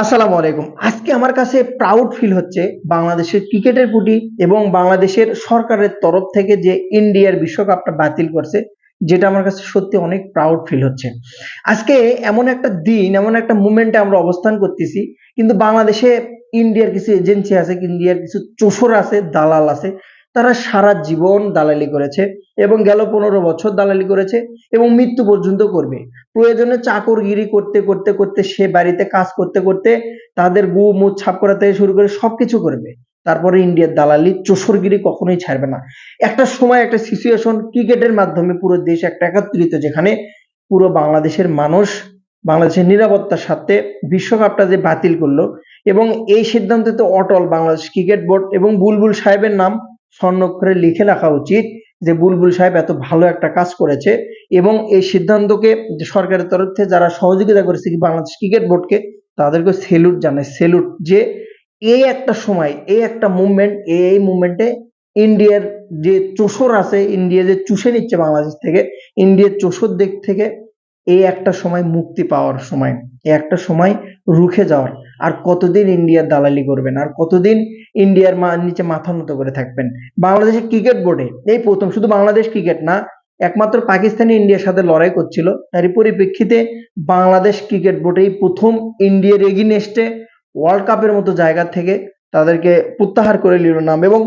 আসসালামু আলাইকুম। আজকে আমার কাছে প্রাউড ফিল হচ্ছে বাংলাদেশের ক্রিকেটের প্রতি এবং বাংলাদেশের সরকারের তরফ থেকে যে ইন্ডিয়ার বিশ্বকাপটা বাতিল করছে, যেটা আমার কাছে সত্যি অনেক প্রাউড ফিল হচ্ছে। আজকে এমন একটা দিন, এমন একটা মুমেন্টে আমরা অবস্থান করতেছি, কিন্তু বাংলাদেশে ইন্ডিয়ার কিছু এজেন্সি আছে ইন্ডিয়ার কিছু চোষর আছে, দালাল আছে তারা সারা জীবন দালালি করেছে এবং গেল পনেরো বছর দালালি করেছে এবং মৃত্যু পর্যন্ত করবে। প্রয়োজনে চাকরগিরি করতে করতে করতে, সে বাড়িতে কাজ করতে করতে তাদের গু, মুখ ছাপ করা থেকে শুরু করে সবকিছু করবে। তারপরে ইন্ডিয়ার দালালি চোষরগিরি কখনোই ছাড়বে না। একটা সময়, একটা সিচুয়েশন ক্রিকেটের মাধ্যমে পুরো দেশ একটা একাত্রিত, যেখানে পুরো বাংলাদেশের মানুষ, বাংলাদেশের নিরাপত্তার সাথে বিশ্বকাপটা যে বাতিল করল এবং এই সিদ্ধান্তে তো অটল বাংলাদেশ ক্রিকেট বোর্ড এবং বুলবুল সাহেবের নাম স্বর্ণাক্ষরে লিখে রাখা উচিত যে বুলবুল সাহেব এত ভালো একটা কাজ করেছে এবং এই সিদ্ধান্তকে সরকারের তরফ থেকে যারা সহযোগিতা করেছে কি বাংলাদেশ ক্রিকেট বোর্ডকে তাদেরকে সেলুট জানাই, সেলুট যে এই একটা সময়, এই একটা মুভমেন্ট এই মুভমেন্টে ইন্ডিয়ার যে চোষর আছে, ইন্ডিয়া যে চুষে নিচ্ছে বাংলাদেশ থেকে, ইন্ডিয়ার চোষর দিক থেকে এই একটা সময় মুক্তি পাওয়ার সময় এই একটা সময় রুখে যাওয়ার। আর কতদিন ইন্ডিয়ার দালালি করবেন? আর কতদিন ইন্ডিয়ার মা নিচে মাথা নত করে থাকবেন? বাংলাদেশের ক্রিকেট বোর্ডে, এই প্রথম, শুধু বাংলাদেশ ক্রিকেট না, একমাত্র পাকিস্তানি ইন্ডিয়ার সাথে লড়াই করছিল। তারই পরিপ্রেক্ষিতে বাংলাদেশ ক্রিকেট বোর্ডেই প্রথম ইন্ডিয়ার এগিনেস্টে ওয়ার্ল্ড কাপের মতো জায়গা থেকে তাদেরকে প্রত্যাহার করে নিল নাম। এবং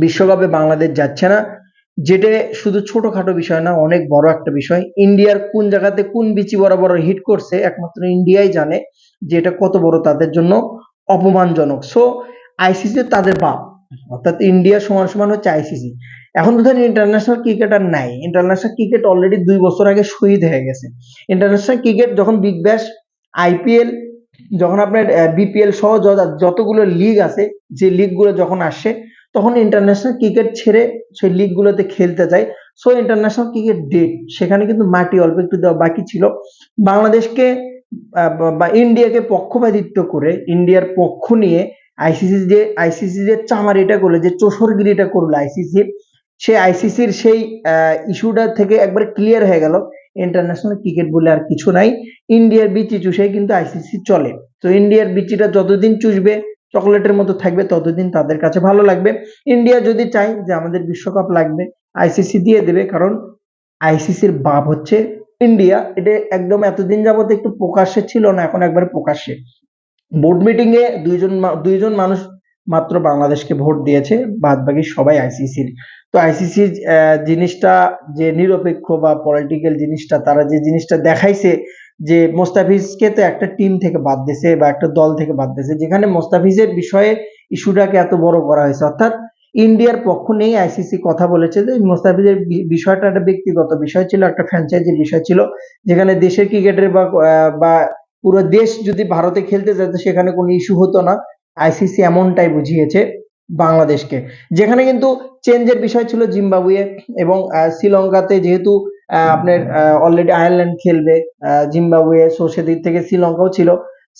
বিশ্বকাপে বাংলাদেশ যাচ্ছে না। যেটা শুধু ছোটখাটো বিষয় না, অনেক বড় একটা বিষয়। ইন্ডিয়ার কোন জায়গাতে কোন বিচি বরাবর হিট করছে, একমাত্র ইন্ডিয়াই জানে যে এটা কত বড় তাদের জন্য অপমানজনক। সো আইসিসি তাদের বাপ। অর্থাৎ ইন্ডিয়া সমান সমান হচ্ছে আইসিসি এখন তো ধরেন ইন্টারন্যাশনাল ক্রিকেট আর নাই। ইন্টারন্যাশনাল ক্রিকেট অলরেডি দুই বছর আগে শহীদ হয়ে গেছে। ইন্টারন্যাশনাল ক্রিকেট যখন বিগ ব্যাশ আইপিএল যখন আপনার বিপিএল সহ যতগুলো লিগ আছে, যে লিগগুলো যখন আসে তখন ইন্টারন্যাশনাল ক্রিকেট ছেড়ে সেই লিগগুলোতে খেলতে যায়। সো ইন্টারন্যাশনাল ক্রিকেট ডেট সেখানে কিন্তু মাটি অল্প একটু দেওয়া বাকি ছিল। বাংলাদেশকে বা- ইন্ডিয়াকে পক্ষপাতিত্ব করে, ইন্ডিয়ার পক্ষ নিয়ে আইসিসি যে আইসিসি যে চামারিটা করল, যে চোষরগিরিটা করল আইসিসি সেই আইসিসির সেই ইস্যুটা থেকে একবার ক্লিয়ার হয়ে গেল। ইন্টারন্যাশনাল ক্রিকেট বলে আর কিছু নাই। ইন্ডিয়ার বিচি চুষেই কিন্তু আইসিসি চলে। তো ইন্ডিয়ার বিচিটা যতদিন চুষবে চকলেটের মতো থাকবে ততদিন তাদের কাছে ভালো লাগবে। ইন্ডিয়া যদি চায় যে আমাদের বিশ্বকাপ লাগবে আইসিসি দিয়ে দেবে, কারণ আইসিসির বাপ হচ্ছে ইন্ডিয়া এটা একদম এতদিন যাবত একটু প্রকাশ্যে ছিল না, এখন একবারে প্রকাশ্যে। বোর্ড মিটিং এ দুইজন দুইজন মানুষ মাত্র বাংলাদেশকে ভোট দিয়েছে বাদ বাকি সবাই আইসিসির তো আইসিসি জিনিসটা যে নিরপেক্ষ বা পলিটিক্যাল জিনিসটা, তারা যে জিনিসটা দেখাইছে যে মোস্তাফিজকে তো একটা টিম থেকে বাদ দিয়েছে বা একটা দল থেকে বাদ দিয়েছে, যেখানে মোস্তাফিজের বিষয়ে ইস্যুটাকে এত বড় করা হয়েছে। অর্থাৎ ইন্ডিয়ার পক্ষ নেই আইসিসি কথা বলেছে যে মোস্তাফিজের বিষয়টা একটা ব্যক্তিগত বিষয় ছিল, একটা ফ্র্যাঞ্চাইজির বিষয় ছিল, যেখানে দেশের ক্রিকেটের বা বা পুরো দেশ যদি ভারতে খেলতে যেত সেখানে কোনো ইস্যু হতো না। আইসিসি এমনটাই বুঝিয়েছে বাংলাদেশকে। যেখানে কিন্তু চেঞ্জের বিষয় ছিল জিম্বাবুয়ে এবং শ্রীলঙ্কাতে যেহেতু আপনার অলরেডি আয়ারল্যান্ড খেলবে জিম্বাবুয়ে সো সেদিক থেকে শ্রীলঙ্কাও ছিল।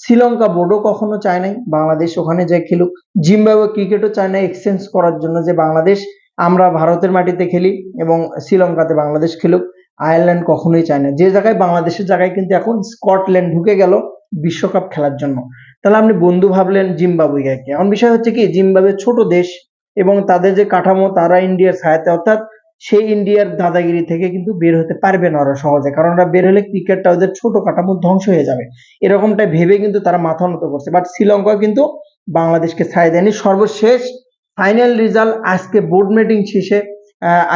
শ্রীলঙ্কা বোর্ডও কখনো চায় নাই, বাংলাদেশ ওখানে যে খেলুক। জিম্বাবুয়ে ক্রিকেটও চায় না এক্সচেঞ্জ করার জন্য যে বাংলাদেশ, আমরা ভারতের মাটিতে খেলি এবং শ্রীলঙ্কাতে বাংলাদেশ খেলুক আয়ারল্যান্ড কখনোই চায় না। যে জায়গায়, বাংলাদেশের জায়গায় কিন্তু এখন স্কটল্যান্ড ঢুকে গেল বিশ্বকাপ খেলার জন্য। তাহলে আপনি বন্ধু ভাবলেন জিম্বাবুয়েকে এখন বিষয় হচ্ছে কি জিম্বাবুয়ে ছোট দেশ এবং তাদের যে কাঠামো, তারা ইন্ডিয়ার ছায়াতে, অর্থাৎ সেই ইন্ডিয়ার দাদাগিরি থেকে কিন্তু বের হতে পারবে না ওরা সহজে। কারণ ওরা বের হলে ক্রিকেটটা ওদের ছোট কাঠামো ধ্বংস হয়ে যাবে। এরকমটা ভেবে কিন্তু তারা মাথা নত করছে। বাট শ্রীলঙ্কা কিন্তু বাংলাদেশকে ছায় দেয়নি। সর্বশেষ ফাইনাল রেজাল্ট আজকে বোর্ড মিটিং শেষে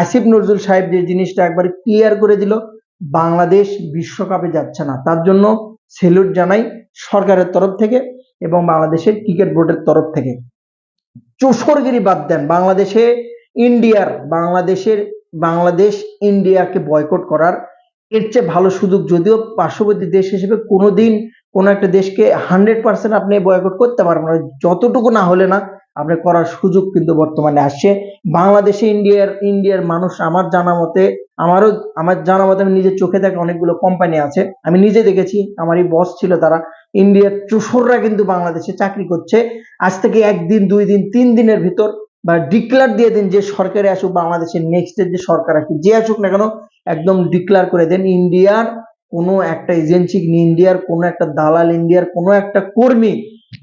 আসিফ নজরুল সাহেব যে জিনিসটা একবার ক্লিয়ার করে দিল, বাংলাদেশ বিশ্বকাপে যাচ্ছে না। তার জন্য সেলুট জানাই সরকারের তরফ থেকে এবং বাংলাদেশের ক্রিকেট বোর্ডের তরফ থেকে। চোষরগিরি বাদ দেন। বাংলাদেশে ইন্ডিয়ার বাংলাদেশের, বাংলাদেশ ইন্ডিয়াকে বয়কট করার এর চেয়ে ভালো সুযোগ যদিও পার্শ্ববর্তী দেশ হিসেবে কোনোদিন কোনো একটা দেশকে হান্ড্রেড পার্সেন্ট আপনি বয়কট করতে পারবেন না। যতটুকু না হলে না, আপনি করার সুযোগ কিন্তু বর্তমানে আসছে। বাংলাদেশে ইন্ডিয়ার ইন্ডিয়ার মানুষ আমার জানা মতে, আমারও, আমার জানা মতে আমি নিজের চোখে দেখা অনেকগুলো কোম্পানি আছে। আমি নিজে দেখেছি, আমারই বস ছিল তারা। ইন্ডিয়ার চুষররা কিন্তু বাংলাদেশে চাকরি করছে। আজ থেকে একদিন, দুই দিন, তিন দিনের ভিতর বা ডিক্লার দিয়ে দিন যে সরকারে আসুক বাংলাদেশের নেক্সটের যে সরকার আসুক, যে আসুক না কেন একদম ডিক্লার করে দেন, ইন্ডিয়ার কোনো একটা এজেন্সি ইন্ডিয়ার কোনো একটা দালাল, ইন্ডিয়ার কোনো একটা কর্মী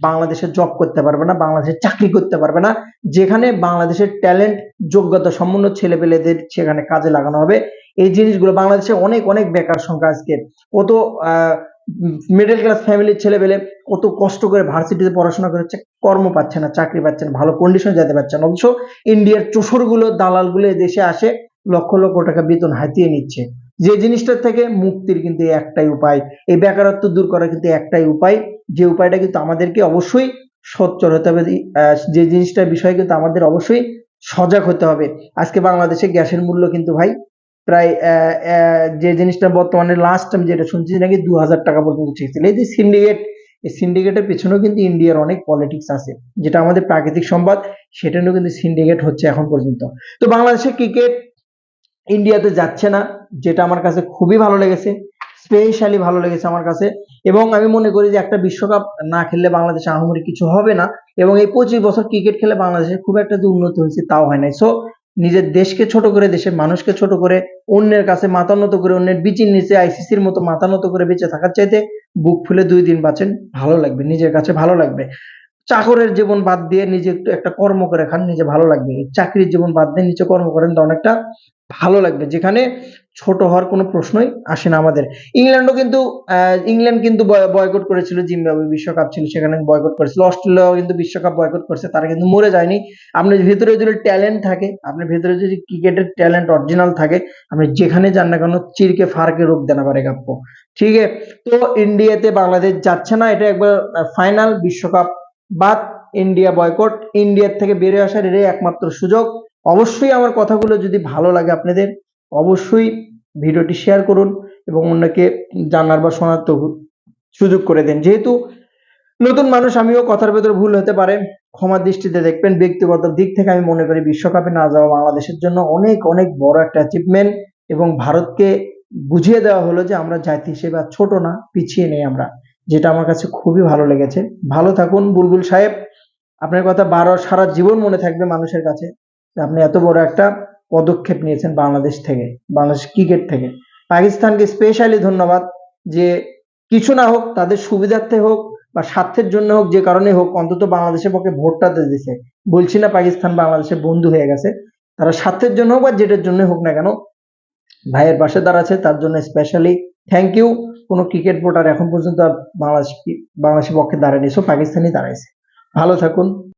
বাংলাদেশে জব করতে পারবে না, বাংলাদেশে চাকরি করতে পারবে না, যেখানে বাংলাদেশের ট্যালেন্ট যোগ্যতা সম্পন্ন ছেলেপেলেদের সেখানে কাজে লাগানো হবে। এই জিনিসগুলো বাংলাদেশে অনেক অনেক বেকার সংখ্যা আজকে। কত মিডল ক্লাস ফ্যামিলির ছেলেপেলে কত কষ্ট করে ভার্সিটিতে পড়াশোনা করেছে কর্ম পাচ্ছে না, চাকরি পাচ্ছে না, ভালো কন্ডিশনে যেতে পারছে না, অথচ ইন্ডিয়ার চোষরগুলো, দালালগুলো দেশে আসে, লক্ষ লক্ষ টাকা বেতন হাতিয়ে নিচ্ছে। যে জিনিসটার থেকে মুক্তির কিন্তু একটাই উপায়, এই বেকারত্ব দূর করার কিন্তু একটাই উপায়, যে উপায়টা কিন্তু আমাদেরকে অবশ্যই সোচ্চার হতে হবে যে জিনিসটার বিষয়ে কিন্তু আমাদের অবশ্যই সজাগ হতে হবে। আজকে বাংলাদেশে গ্যাসের মূল্য কিন্তু ভাই প্রায় যে জিনিসটা বর্তমানে লাস্ট আমি যেটা শুনছি নাকি দু হাজার টাকা পর্যন্ত চেয়েছিল। এই যে সিন্ডিকেট এই সিন্ডিকেটের পেছনেও কিন্তু ইন্ডিয়ার অনেক পলিটিক্স আছে। যেটা আমাদের প্রাকৃতিক সম্পদ সেটা নিয়েও কিন্তু সিন্ডিকেট হচ্ছে এখন পর্যন্ত। তো বাংলাদেশের ক্রিকেট ইন্ডিয়াতে যাচ্ছে না, যেটা আমার কাছে খুবই ভালো লেগেছে স্পেশালি ভালো লেগেছে আমার কাছে। এবং আমি মনে করি যে একটা বিশ্বকাপ না খেললে বাংলাদেশে আহমরি কিছু হবে না। এবং এই পঁচিশ বছর ক্রিকেট খেলে বাংলাদেশের খুব একটা যে উন্নতি হয়েছে তাও হয় নাই। সো নিজের দেশকে ছোট করে, দেশের মানুষকে ছোট করে, অন্যের কাছে মাতানত করে, অন্যের বিচির নিচে আইসিসির মতো মাতানত করে বেঁচে থাকার চাইতে বুক ফুলে দুই দিন বাঁচেন, ভালো লাগবে, নিজের কাছে ভালো লাগবে। চাকরের জীবন বাদ দিয়ে নিজে একটু একটা কর্ম করে খান, নিজে ভালো লাগবে। চাকরির জীবন বাদ দিয়ে নিচে কর্ম করেন তো অনেকটা ভালো লাগবে। যেখানে ছোট হওয়ার কোনো প্রশ্নই আসে না আমাদের। ইংল্যান্ডও কিন্তু ইংল্যান্ড কিন্তু বয়কট করেছিল জিম্বাবু বিশ্বকাপ ছিল, সেখানে বয়কট করেছিল। অস্ট্রেলিয়াও কিন্তু বিশ্বকাপ বয়কট করেছে, তারা কিন্তু মরে যায়নি। আপনার ভিতরে যদি ট্যালেন্ট থাকে, আপনার ভেতরে যদি ক্রিকেটের ট্যালেন্ট অরিজিনাল থাকে, আপনি যেখানে যান না কেন, চিরকে ফারকে রূপ দেনা পারে কাপ্য ঠিক আছে তো ইন্ডিয়াতে বাংলাদেশ যাচ্ছে না, এটা একবার ফাইনাল বিশ্বকাপ বাদ, ইন্ডিয়া বয়কট ইন্ডিয়ার থেকে বেরিয়ে আসার এটাই একমাত্র সুযোগ। অবশ্যই আমার কথাগুলো যদি ভালো লাগে আপনাদের অবশ্যই ভিডিওটি শেয়ার করুন এবং অন্যকে জানার বা শোনার সুযোগ করে দেন। যেহেতু নতুন মানুষ, আমিও কথার ভেতরে ভুল হতে পারে। ক্ষমার দৃষ্টিতে দেখবেন, ব্যক্তিগত দিক থেকে আমি মনে করি বিশ্বকাপে না যাওয়া বাংলাদেশের জন্য অনেক অনেক বড় একটা অ্যাচিভমেন্ট এবং ভারতকে বুঝিয়ে দেওয়া হলো যে আমরা জাতি হিসেবে আর ছোট না, পিছিয়ে নেই আমরা, যেটা আমার কাছে খুবই ভালো লেগেছে। ভালো থাকুন, বুলবুল সাহেব। আপনার কথা বারো সারা জীবন মনে থাকবে মানুষের কাছে আপনি এত বড় একটা পদক্ষেপ নিয়েছেন বাংলাদেশ থেকে, বাংলাদেশ ক্রিকেট থেকে। পাকিস্তানকে স্পেশালি ধন্যবাদ যে কিছু না হোক, তাদের সুবিধার্থে হোক বা স্বার্থের জন্য হোক, যে কারণে হোক, অন্তত বাংলাদেশের পক্ষে ভোটটা দিছে বলছি না পাকিস্তান বাংলাদেশের বন্ধু হয়ে গেছে। তারা স্বার্থের জন্য হোক বা যেটার জন্য হোক না কেন, ভাইয়ের পাশে দাঁড়াচ্ছে, তার জন্য স্পেশালি থ্যাংক ইউ কোনো ক্রিকেট ভোটার এখন পর্যন্ত বাংলাদেশ, বাংলাদেশের পক্ষে দাঁড়ায়নি, সো পাকিস্তানই দাঁড়াইছে। ভালো থাকুন।